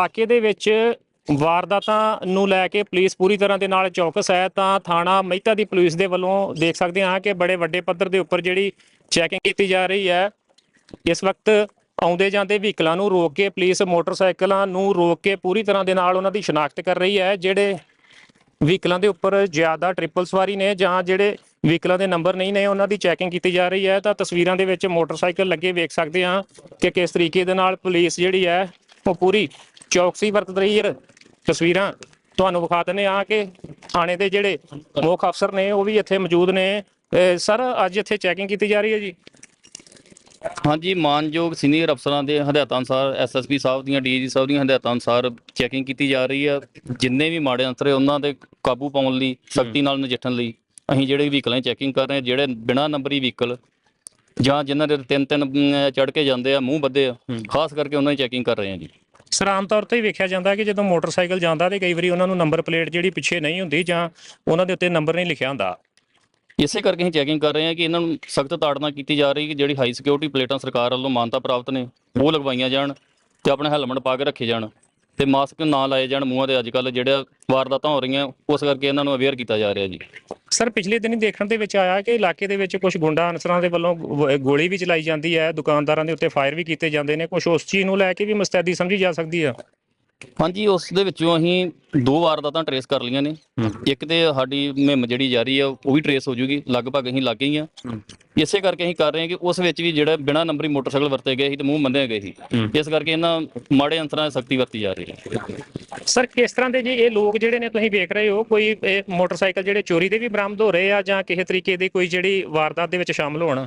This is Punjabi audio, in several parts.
ਇਲਾਕੇ ਦੇ ਵਿੱਚ ਵਾਰਦਾਤਾਂ ਨੂੰ ਲੈ ਕੇ ਪੁਲਿਸ ਪੂਰੀ ਤਰ੍ਹਾਂ ਦੇ ਨਾਲ ਚੌਕਸ ਹੈ, ਤਾਂ ਥਾਣਾ ਮਹਿਤਾ ਦੀ ਪੁਲਿਸ ਦੇ ਵੱਲੋਂ ਦੇਖ ਸਕਦੇ ਹਾਂ ਕਿ ਬੜੇ ਵੱਡੇ ਪੱਧਰ ਦੇ ਉੱਪਰ ਜਿਹੜੀ ਚੈਕਿੰਗ ਕੀਤੀ ਜਾ ਰਹੀ ਹੈ। ਇਸ ਵਕਤ ਆਉਂਦੇ ਜਾਂਦੇ ਵਹੀਕਲਾਂ ਨੂੰ ਰੋਕ ਕੇ ਪੁਲਿਸ ਮੋਟਰਸਾਈਕਲਾਂ ਨੂੰ ਰੋਕ ਕੇ ਪੂਰੀ ਤਰ੍ਹਾਂ ਦੇ ਨਾਲ ਉਹਨਾਂ ਦੀ ਸ਼ਨਾਖਤ ਕਰ ਰਹੀ ਹੈ। ਜਿਹੜੇ ਵਹੀਕਲਾਂ ਦੇ ਉੱਪਰ ਜ਼ਿਆਦਾ ਟ੍ਰਿਪਲ ਸਵਾਰੀ ਨੇ ਜਾਂ ਜਿਹੜੇ ਵਹੀਕਲਾਂ ਦੇ ਨੰਬਰ ਨਹੀਂ ਨੇ, ਉਹਨਾਂ ਦੀ ਚੈਕਿੰਗ ਕੀਤੀ ਜਾ ਰਹੀ ਹੈ। ਤਾਂ ਤਸਵੀਰਾਂ ਦੇ ਵਿੱਚ ਮੋਟਰਸਾਈਕਲ ਲੱਗੇ ਵੇਖ ਸਕਦੇ ਹਾਂ ਕਿ ਕਿਸ ਤਰੀਕੇ ਦੇ ਨਾਲ ਪੁਲਿਸ ਜਿਹੜੀ ਹੈ ਉਹ ਪੂਰੀ ਚੌਕਸੀ ਵਰਤ ਰਹੀ ਹੈ। ਤਸਵੀਰਾਂ ਤੁਹਾਨੂੰ ਵਿਖਾ ਦਿੰਦੇ ਆ ਕਿ ਥਾਣੇ ਦੇ ਜਿਹੜੇ ਮੁੱਖ ਅਫਸਰ ਨੇ ਉਹ ਵੀ ਇੱਥੇ ਮੌਜੂਦ ਨੇ। ਸਰ ਅੱਜ ਇੱਥੇ ਚੈਕਿੰਗ ਕੀਤੀ ਜਾ ਰਹੀ ਹੈ ਜੀ? ਹਾਂਜੀ ਮਾਨਯੋਗ ਸੀਨੀਅਰ ਅਫਸਰਾਂ ਦੇ ਹਦਾਇਤਾਂ ਅਨੁਸਾਰ ਐਸਐਸਪੀ ਸਾਹਿਬ ਦੀਆਂ ਡੀਜੀ ਸਾਹਿਬ ਦੀਆਂ ਹਦਾਇਤਾਂ ਅਨੁਸਾਰ ਚੈਕਿੰਗ ਕੀਤੀ ਜਾ ਰਹੀ ਹੈ। ਜਿੰਨੇ ਵੀ ਮਾੜੇ ਅੰਸਰ ਉਹਨਾਂ ਦੇ ਕਾਬੂ ਪਾਉਣ ਲਈ ਸਖਤੀ ਨਾਲ ਨਜਿੱਠਣ ਲਈ ਅਸੀਂ ਜਿਹੜੇ ਵਹੀਕਲਾਂ ਦੀ ਚੈਕਿੰਗ ਕਰ ਰਹੇ ਹਾਂ ਜਿਹੜੇ ਬਿਨਾਂ ਨੰਬਰੀ ਵਹੀਕਲ ਜਾਂ ਜਿਨ੍ਹਾਂ ਦੇ ਤਿੰਨ ਤਿੰਨ ਚੜ ਕੇ ਜਾਂਦੇ ਆ ਮੂੰਹ ਬੱਦੇ ਆ ਖਾਸ ਕਰਕੇ ਉਹਨਾਂ ਦੀ ਚੈਕਿੰਗ ਕਰ ਰਹੇ ਹਾਂ ਜੀ। ਸਰ ਆਮ ਤੌਰ ਤੇ ਹੀ ਵੇਖਿਆ ਜਾਂਦਾ ਕਿ ਜਦੋਂ ਮੋਟਰਸਾਈਕਲ ਜਾਂਦਾ ਤੇ ਕਈ ਵਾਰੀ ਉਹਨਾਂ ਨੂੰ ਨੰਬਰ ਪਲੇਟ ਜਿਹੜੀ ਪਿੱਛੇ ਨਹੀਂ ਹੁੰਦੀ ਜਾਂ ਉਹਨਾਂ ਦੇ ਉੱਤੇ ਨੰਬਰ ਨਹੀਂ ਲਿਖਿਆ ਹੁੰਦਾ। ਇਸੇ ਕਰਕੇ ਅਸੀਂ ਚੈਕਿੰਗ ਕਰ ਰਹੇ ਹਾਂ ਕਿ ਇਹਨਾਂ ਨੂੰ ਸਖਤ ਤਾੜਨਾ ਕੀਤੀ ਜਾ ਰਹੀ ਹੈ ਕਿ ਜਿਹੜੀ ਹਾਈ ਸਿਕਿਉਰਿਟੀ ਪਲੇਟਾਂ ਸਰਕਾਰ ਵੱਲੋਂ ਮਾਨਤਾ ਪ੍ਰਾਪਤ ਨੇ ਉਹ ਲਗਵਾਈਆਂ ਜਾਣ ਤੇ ਆਪਣੇ ਹੈਲਮਟ ਪਾ ਕੇ ਰੱਖੇ ਜਾਣ ਤੇ ਮਾਸਕ ਨਾ ਲਾਏ ਜਾਣ ਮੂੰਹਾਂ ਦੇ ਅੱਜ ਕੱਲ ਜਿਹੜੇ ਵਾਰਦਾਤਾਂ ਹੋ ਰਹੀਆਂ ਉਸ ਕਰਕੇ ਇਹਨਾਂ ਨੂੰ ਅਵੇਅਰ ਕੀਤਾ ਜਾ ਰਿਹਾ ਜੀ। ਸਰ ਪਿਛਲੇ ਦਿਨੀ ਦੇਖਣ ਦੇ ਵਿੱਚ ਆਇਆ ਕਿ ਇਲਾਕੇ ਦੇ ਵਿੱਚ ਕੁਝ ਗੁੰਡਾ ਅਨਸਰਾਂ ਦੇ ਵੱਲੋਂ ਗੋ- ਗੋਲੀ ਵੀ ਚਲਾਈ ਜਾਂਦੀ ਹੈ। ਦੁਕਾਨਦਾਰਾਂ ਦੇ ਉੱਤੇ ਫਾਇਰ ਵੀ ਕੀਤੇ ਜਾਂਦੇ ਨੇ। ਕੁਝ ਉਸ ਚੀਜ਼ ਨੂੰ ਲੈ ਕੇ ਵੀ ਮੁਸਤੈਦੀ ਸਮਝੀ ਜਾ ਸਕਦੀ ਆ। ਹਾਂਜੀ ਉਸ ਦੇ ਵਿੱਚੋਂ ਅਸੀਂ ਦੋ ਵਾਰਦਾਤਾਂ ਟਰੇਸ ਕਰ ਲਈਆਂ ਨੇ। ਇੱਕ ਤੇ ਸਾਡੀ ਮੁਹਿੰਮ ਜਿਹੜੀ ਜਾਰੀ ਆ ਉਹ ਵੀ ਟਰੇਸ ਹੋ ਜੂਗੀ। ਲਗਭਗ ਅਸੀਂ ਲੱਗ ਗਈਆਂ। ਇਸੇ ਕਰਕੇ ਅਸੀਂ ਕਰ ਰਹੇ ਹਾਂ ਕਿ ਉਸ ਵਿੱਚ ਵੀ ਜਿਹੜਾ ਬਿਨਾਂ ਨੰਬਰੀ ਮੋਟਰਸਾਈਕਲ ਵਰਤੇ ਗਏ ਸੀ ਤੇ ਮੂੰਹ ਮੰਦੇ ਗਏ ਸੀ। ਇਸ ਕਰਕੇ ਇਹਨਾਂ ਮਾੜੇ ਅੰਤਰਾਂ ਦੀ ਸਖਤੀ ਵਰਤੀ ਜਾ ਰਹੀ ਹੈ। ਸਰ ਕਿਸ ਤਰ੍ਹਾਂ ਦੇ ਜੀ ਇਹ ਲੋਕ ਜਿਹੜੇ ਨੇ ਤੁਸੀਂ ਵੇਖ ਰਹੇ ਹੋ ਕੋਈ ਇਹ ਮੋਟਰਸਾਈਕਲ ਜਿਹੜੇ ਚੋਰੀ ਦੇ ਵੀ ਬਰਾਮਦ ਹੋ ਰਹੇ ਆ ਜਾਂ ਕਿਸੇ ਤਰੀਕੇ ਦੀ ਕੋਈ ਜਿਹੜੀ ਵਾਰਦਾਤ ਦੇ ਵਿੱਚ ਸ਼ਾਮਲ ਹੋਣ?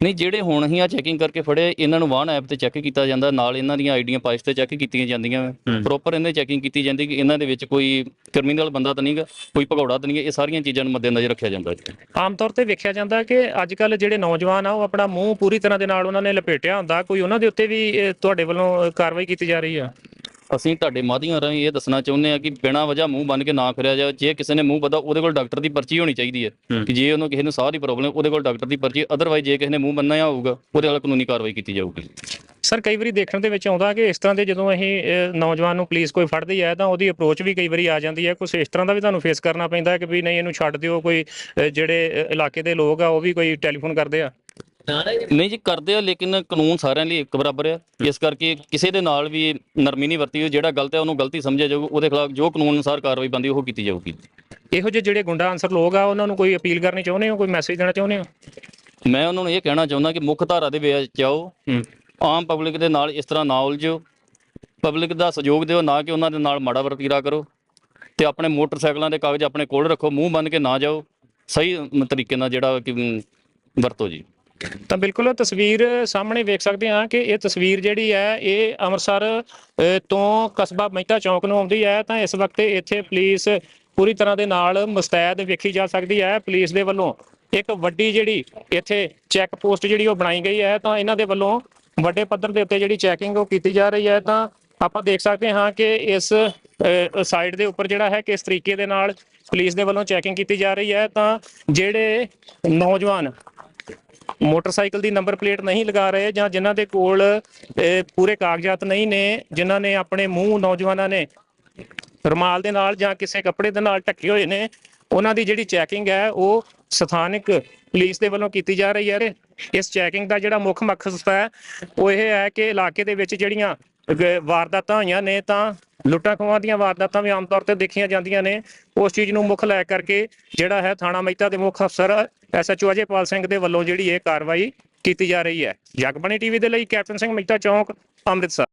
ਨਹੀਂ ਜਿਹੜੇ ਹੁਣ ਅਸੀਂ ਆ ਚੈਕਿੰਗ ਕਰਕੇ ਫੜੇ ਇਹਨਾਂ ਨੂੰ ਵਾਹਨ ਐਪ ਤੇ ਚੈੱਕ ਕੀਤਾ ਜਾਂਦਾ ਨਾਲ ਇਹਨਾਂ ਦੀਆਂ ਆਈਡੀਆਂ ਪਾਈਸ ਤੇ ਚੈੱਕ ਕੀਤੀਆਂ ਜਾਂਦੀਆਂ ਪ੍ਰੋਪਰ ਇਹਨੇ ਚੈਕਿੰਗ ਕੀਤੀ ਜਾਂਦੀ ਕਿ ਇਹਨਾਂ ਦੇ ਵਿੱਚ ਕੋਈ ਕ੍ਰਿਮੀਨਲ ਬੰਦਾ ਤਾਂ ਨਹੀਂਗਾ ਕੋਈ ਭਗੌੜਾ ਤਾਂ ਨਹੀਂਗਾ ਇਹ ਸਾਰੀਆਂ ਚੀਜ਼ਾਂ ਨੂੰ ਮੱਦੇਨਜ਼ਰ ਰੱਖਿਆ ਜਾਂਦਾ ਜੀ। ਆਮ ਤੌਰ ਤੇ ਵੇਖਿਆ ਜਾਂਦਾ ਕਿ ਅੱਜ ਕੱਲ ਜਿਹੜੇ ਨੌਜਵਾਨ ਆ ਉਹ ਆਪਣਾ ਮੂੰਹ ਪੂਰੀ ਤਰ੍ਹਾਂ ਦੇ ਨਾਲ ਉਹਨਾਂ ਨੇ ਲਪੇਟਿਆ ਹੁੰਦਾ ਕੋਈ ਉਹਨਾਂ ਦੇ ਉੱਤੇ ਵੀ ਤੁਹਾਡੇ ਵੱਲੋਂ ਕਾਰਵਾਈ ਕੀਤੀ ਜਾ ਰਹੀ ਆ? ਅਸੀਂ ਤੁਹਾਡੇ ਮਾਧਿਅਮ ਰਾਹੀਂ ਇਹ ਦੱਸਣਾ ਚਾਹੁੰਦੇ ਆ ਕਿ ਬਿਨਾਂ ਵਜ੍ਹਾ ਮੂੰਹ ਬੰਨ ਕੇ ਨਾ ਫਿਰਿਆ ਜਾਵੇ। ਜੇ ਕਿਸੇ ਨੇ ਮੂੰਹ ਬੱਧਾ ਉਹਦੇ ਕੋਲ ਡਾਕਟਰ ਦੀ ਪਰਚੀ ਹੋਣੀ ਚਾਹੀਦੀ ਹੈ ਕਿ ਜੇ ਉਹਨੂੰ ਕਿਸੇ ਨੂੰ ਸਾਹ ਦੀ ਪ੍ਰੋਬਲਮ ਉਹਦੇ ਕੋਲ ਡਾਕਟਰ ਦੀ ਪਰਚੀ ਅਦਰਵਾਈਜ਼ ਜੇ ਕਿਸੇ ਨੇ ਮੂੰਹ ਬੰਨਿਆ ਹੋਊਗਾ ਉਹਦੇ ਨਾਲ ਕਾਨੂੰਨੀ ਕਾਰਵਾਈ ਕੀਤੀ ਜਾਊਗੀ। ਸਰ ਕਈ ਵਾਰੀ ਦੇਖਣ ਦੇ ਵਿੱਚ ਆਉਂਦਾ ਕਿ ਇਸ ਤਰ੍ਹਾਂ ਦੇ ਜਦੋਂ ਅਸੀਂ ਨੌਜਵਾਨ ਨੂੰ ਪੁਲਿਸ ਕੋਈ ਫੜਦੀ ਹੈ ਤਾਂ ਉਹਦੀ ਅਪਰੋਚ ਵੀ ਕਈ ਵਾਰੀ ਆ ਜਾਂਦੀ ਹੈ। ਕੁਝ ਇਸ ਤਰ੍ਹਾਂ ਦਾ ਵੀ ਤੁਹਾਨੂੰ ਫੇਸ ਕਰਨਾ ਪੈਂਦਾ ਹੈ ਕਿ ਵੀ ਨਹੀਂ ਇਹਨੂੰ ਛੱਡ ਦਿਓ ਕੋਈ ਜਿਹੜੇ ਇਲਾਕੇ ਦੇ ਲੋਕ ਆ ਉਹ ਵੀ ਕੋਈ ਟੈਲੀਫੋਨ ਕਰਦੇ ਆ? ਨਹੀਂ ਜੀ ਕਰਦੇ ਆ ਲੇਕਿਨ ਕਾਨੂੰਨ ਸਾਰਿਆਂ ਲਈ ਇੱਕ ਬਰਾਬਰ ਆ। ਇਸ ਕਰਕੇ ਕਿਸੇ ਦੇ ਨਾਲ ਵੀ ਨਰਮੀ ਨਹੀਂ ਵਰਤੀ ਜਿਹੜਾ ਗਲਤ ਹੈ ਉਹਨੂੰ ਗਲਤੀ ਸਮਝਿਆ ਜਾਊਗਾ ਉਹਦੇ ਖਿਲਾਫ ਜੋ ਕਾਨੂੰਨ ਅਨੁਸਾਰ ਕਾਰਵਾਈ ਬੰਦੀ ਉਹ ਕੀਤੀ ਜਾਊਗੀ। ਇਹੋ ਜਿਹੇ ਜਿਹੜੇ ਗੁੰਡਾ ਅਨਸਰ ਲੋਕ ਆ ਉਹਨਾਂ ਨੂੰ ਕੋਈ ਅਪੀਲ ਕਰਨੀ ਚਾਹੁੰਦੇ ਹੋ? ਕੋਈ ਮੈਸੇਜ ਦੇਣਾ ਚਾਹੁੰਦੇ ਹੋ? ਮੈਂ ਉਹਨਾਂ ਨੂੰ ਇਹ ਕਹਿਣਾ ਚਾਹੁੰਦਾ ਕਿ ਮੁੱਖ ਧਾਰਾ ਦੇ ਵਿੱਚ ਆਓ। ਆਮ ਪਬਲਿਕ ਦੇ ਨਾਲ ਇਸ ਤਰ੍ਹਾਂ ਨਾ ਉਲਝੋ। ਪਬਲਿਕ ਦਾ ਸਹਿਯੋਗ ਦਿਓ ਨਾ ਕਿ ਉਹਨਾਂ ਦੇ ਨਾਲ ਮਾੜਾ ਵਰਤੀਰਾ ਕਰੋ। ਤੇ ਆਪਣੇ ਮੋਟਰਸਾਈਕਲਾਂ ਦੇ ਕਾਗਜ਼ ਆਪਣੇ ਕੋਲ ਰੱਖੋ। ਮੂੰਹ ਬੰਨ ਕੇ ਨਾ ਜਾਓ। ਸਹੀ ਤਰੀਕੇ ਨਾਲ ਜਿਹੜਾ ਕਿ ਵਰਤੋ ਜੀ। ਤਾਂ ਬਿਲਕੁਲ ਤਸਵੀਰ ਸਾਹਮਣੇ ਵੇਖ ਸਕਦੇ ਹਾਂ ਕਿ ਇਹ ਤਸਵੀਰ ਜਿਹੜੀ ਹੈ, ਇਹ ਅੰਮ੍ਰਿਤਸਰ ਤੋਂ ਕਸਬਾ ਮਹਿਤਾ ਚੌਂਕ ਨੂੰ ਆਉਂਦੀ ਹੈ। ਤਾਂ ਇਸ ਵਕਤ ਇੱਥੇ ਪੁਲਿਸ ਪੂਰੀ ਤਰ੍ਹਾਂ ਦੇ ਨਾਲ ਮੁਸਤੈਦ ਵੇਖੀ ਜਾ ਸਕਦੀ ਹੈ। ਪੁਲਿਸ ਦੇ ਵੱਲੋਂ ਇੱਕ ਵੱਡੀ ਜਿਹੜੀ ਇੱਥੇ ਚੈੱਕ ਪੋਸਟ ਜਿਹੜੀ ਉਹ ਬਣਾਈ ਗਈ ਹੈ। ਤਾਂ ਇਹਨਾਂ ਦੇ ਵੱਲੋਂ ਵੱਡੇ ਪੱਧਰ ਦੇ ਉੱਤੇ ਜਿਹੜੀ ਚੈਕਿੰਗ ਉਹ ਕੀਤੀ ਜਾ ਰਹੀ ਹੈ। ਤਾਂ ਆਪਾਂ ਦੇਖ ਸਕਦੇ ਹਾਂ ਕਿ ਇਸ ਸਾਈਡ ਦੇ ਉੱਪਰ ਜਿਹੜਾ ਹੈ ਕਿਸ ਤਰੀਕੇ ਦੇ ਨਾਲ ਪੁਲਿਸ ਦੇ ਵੱਲੋਂ ਚੈਕਿੰਗ ਕੀਤੀ ਜਾ ਰਹੀ ਹੈ। ਤਾਂ ਜਿਹੜੇ ਨੌਜਵਾਨ ਮੋਟਰਸਾਈਕਲ ਦੀ ਨੰਬਰ ਪਲੇਟ ਨਹੀਂ ਲਗਾ ਰਹੇ ਜਾਂ ਜਿਨ੍ਹਾਂ ਦੇ ਕੋਲ ਪੂਰੇ ਕਾਗਜ਼ਾਤ ਨਹੀਂ ਨੇ, ਜਿਨ੍ਹਾਂ ਨੇ ਆਪਣੇ ਮੂੰਹ ਨੌਜਵਾਨਾਂ ਨੇ ਰੁਮਾਲ ਦੇ ਨਾਲ ਜਾਂ ਕਿਸੇ ਕੱਪੜੇ ਦੇ ਨਾਲ ਢੱਕੇ ਹੋਏ ਨੇ, ਉਹਨਾਂ ਦੀ ਜਿਹੜੀ ਚੈਕਿੰਗ ਹੈ ਉਹ ਸਥਾਨਕ ਪੁਲਿਸ ਦੇ ਵੱਲੋਂ ਕੀਤੀ ਜਾ ਰਹੀ ਹੈ ਇਸ ਚੈਕਿੰਗ ਦਾ ਜਿਹੜਾ ਮੁੱਖ ਮਕਸਦ ਹੈ, ਉਹ ਇਹ ਹੈ ਕਿ ਇਲਾਕੇ ਦੇ ਵਿੱਚ ਜਿਹੜੀਆਂ ਵਾਰਦਾਤਾਂ ਹੋਈਆਂ ਨੇ, ਤਾਂ ਲੁੱਟਾਂ ਖੋਹਾਂ ਦੀਆਂ ਵਾਰਦਾਤਾਂ ਵੀ ਆਮ ਤੌਰ ਤੇ ਦੇਖੀਆਂ ਜਾਂਦੀਆਂ ਨੇ। ਉਸ ਚੀਜ਼ ਨੂੰ ਮੁੱਖ ਲੈ ਕਰਕੇ ਜਿਹੜਾ ਹੈ ਥਾਣਾ ਮਹਿਤਾ ਦੇ ਮੁੱਖ ਅਫਸਰ ਐਸਐਚਓ ਅਜੇਪਾਲ ਸਿੰਘ ਦੇ ਵੱਲੋਂ ਜਿਹੜੀ ਇਹ ਕਾਰਵਾਈ ਕੀਤੀ ਜਾ ਰਹੀ ਹੈ। ਜਗਬਾਣੀ ਟੀਵੀ ਦੇ ਲਈ ਕੈਪਟਨ ਸਿੰਘ ਮਹਿਤਾ ਚੌਂਕ, ਅੰਮ੍ਰਿਤਸਰ।